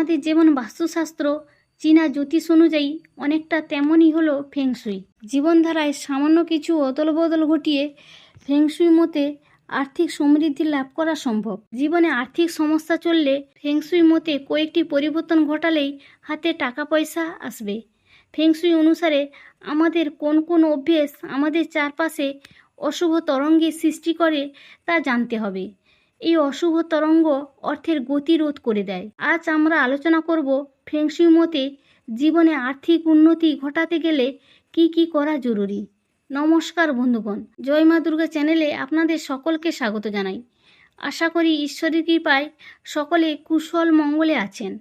আমাদের যেমন বাস্তুশাস্ত্র, চীনা জ্যোতিষ অনুযায়ী অনেকটা তেমনই হলো ফেংশুই জীবনধারায় সামান্য কিছু অদলবদল ঘটিয়ে ফেংশুই মতে আর্থিক সমৃদ্ধি লাভ করা সম্ভব। জীবনে আর্থিক সমস্যা চললে ফেংশুই মতে কয়েকটি পরিবর্তন ঘটালেই হাতে টাকা পয়সা আসবে ফেংশুই অনুসারে আমাদের কোন কোন অভ্যেস আমাদের চারপাশে অশুভ তরঙ্গের সৃষ্টি করে তা জানতে হবে। এই অশুভ তরঙ্গ অর্থের গতি রোধ করে দেয়। আজ আমরা আলোচনা করব ফেংশুই মতে জীবনে আর্থিক উন্নতি ঘটাতে গেলে কি কি করা জরুরি। নমস্কার বন্ধুগণ। জয় মা দুর্গা চ্যানেলে আপনাদের সকলকে স্বাগত জানাই। আশা করি ঈশ্বরের কৃপায় সকলে কুশল মঙ্গলে আছেন।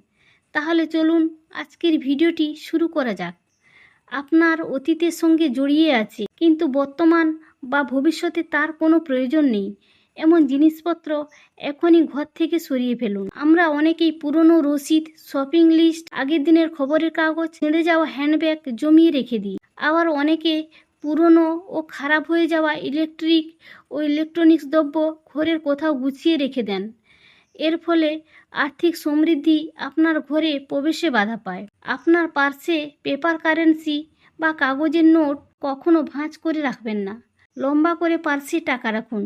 তাহলে চলুন আজকের ভিডিওটি শুরু করা যাক। আপনার অতীতের সঙ্গে জড়িয়ে আছে, কিন্তু বর্তমান বা ভবিষ্যতে তার কোনো প্রয়োজন নেই। এমন জিনিসপত্র এখনই ঘর থেকে সরিয়ে ফেলুন। আমরা অনেকেই পুরনো রসিদ শপিং লিস্ট আগের দিনের খবরের কাগজ ছেড়ে যাওয়া হ্যান্ডব্যাগ জমিয়ে রেখে দিই। আবার অনেকে পুরনো ও খারাপ হয়ে যাওয়া ইলেকট্রিক ও ইলেকট্রনিক্স দ্রব্য ঘরের কোথাও গুছিয়ে রেখে দেন। এর ফলে আর্থিক সমৃদ্ধি আপনার ঘরে প্রবেশে বাধা পায়। আপনার পার্সে পেপার কারেন্সি বা কাগজের নোট কখনো ভাঁজ করে রাখবেন না। লম্বা করে পার্সে টাকা রাখুন।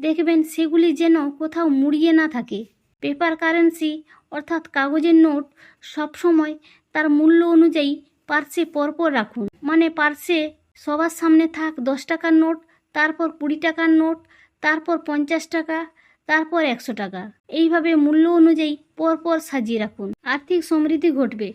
দেখবেন সেগুলি যেন কোথাও মুড়িয়ে না থাকে। পেপার কারেন্সি অর্থাৎ কাগজের নোট সবসময় তার মূল্য অনুযায়ী পার্সে পরপর রাখুন। মানে পার্সে সবার সামনে থাক দশ টাকার নোট, তারপর কুড়ি টাকার নোট, তারপর পঞ্চাশ টাকা, তারপর একশো টাকা। এইভাবে মূল্য অনুযায়ী পরপর সাজিয়ে রাখুন। আর্থিক সমৃদ্ধি ঘটবে।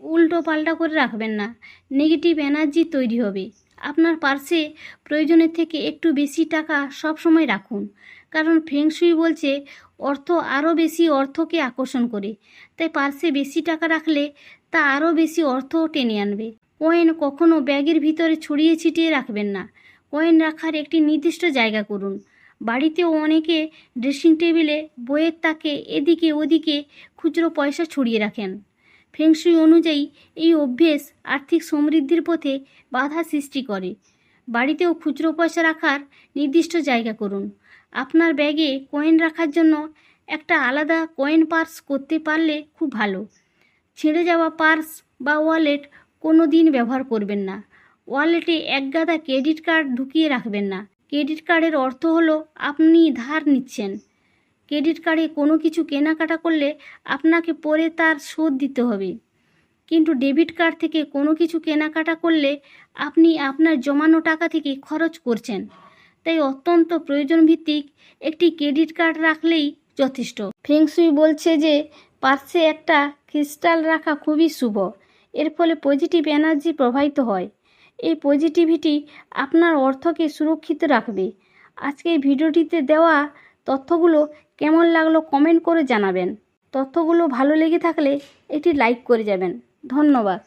উল্টো পাল্টা করে রাখবেন না। নেগেটিভ এনার্জি তৈরি হবে। আপনার পার্সে প্রয়োজনের থেকে একটু বেশি টাকা সব সময় রাখুন। কারণ ফেংশুই বলছে, অর্থ আরও বেশি অর্থকে আকর্ষণ করে। তাই পার্সে বেশি টাকা রাখলে তা আরও বেশি অর্থ টেনে আনবে। কয়েন কখনও ব্যাগের ভিতরে ছড়িয়ে ছিটিয়ে রাখবেন না। কয়েন রাখার একটি নির্দিষ্ট জায়গা করুন। বাড়িতেও অনেকে ড্রেসিং টেবিলে বইয়ের তাকে এদিকে ওদিকে খুচরো পয়সা ছড়িয়ে রাখেন। ফেংশুই অনুযায়ী এই অভ্যেস আর্থিক সমৃদ্ধির পথে বাধা সৃষ্টি করে। বাড়িতেও খুচরো পয়সা রাখার নির্দিষ্ট জায়গা করুন। আপনার ব্যাগে কয়েন রাখার জন্য একটা আলাদা কয়েন পার্স করতে পারলে খুব ভালো। ছেড়ে যাওয়া পার্স বা ওয়ালেট কোনো দিন ব্যবহার করবেন না। ওয়ালেটে একগাদা ক্রেডিট কার্ড ঢুকিয়ে রাখবেন না। ক্রেডিট কার্ডের অর্থ হলো আপনি ধার নিচ্ছেন। ক্রেডিট কার্ডে কোনো কিছু কেনাকাটা করলে আপনাকে পরে তার শোধ দিতে হবে। কিন্তু ডেবিট কার্ড থেকে কোনো কিছু কেনাকাটা করলে আপনি আপনার জমানো টাকা থেকে খরচ করছেন। তাই অত্যন্ত প্রয়োজন ভিত্তিক একটি ক্রেডিট কার্ড রাখলেই যথেষ্ট। ফেংসুই বলছে যে, পার্সে একটা ক্রিস্টাল রাখা খুবই শুভ। এর ফলে পজিটিভ এনার্জি প্রবাহিত হয়। এই পজিটিভিটি আপনার অর্থকে সুরক্ষিত রাখবে। আজকের ভিডিওটিতে দেওয়া তথ্যগুলো কেমন লাগল কমেন্ট করে জানাবেন। তথ্যগুলো ভালো লেগে থাকলে এটি লাইক করে যাবেন। ধন্যবাদ।